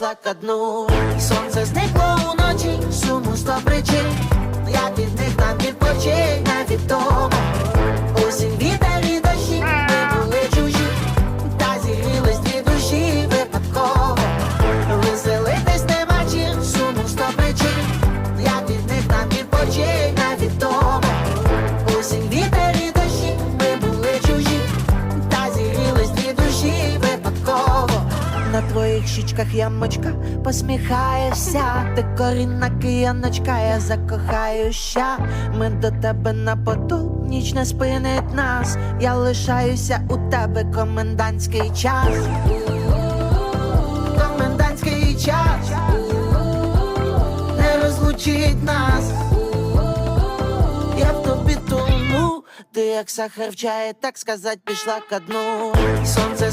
ко дну. Сонце зникло уночі, суму сто причин. Я від них На твоїх щічках ямочка. Посміхаєшся Ти корінна кияночка, я закохаюся. Ми до тебе на поту, ніч не спинить нас. Я лишаюся у тебе комендантський час. Комендантський час. Не розлучить нас. Я в тобі ти як сахар в чаї, так сказать, пішла ко дну. Сонце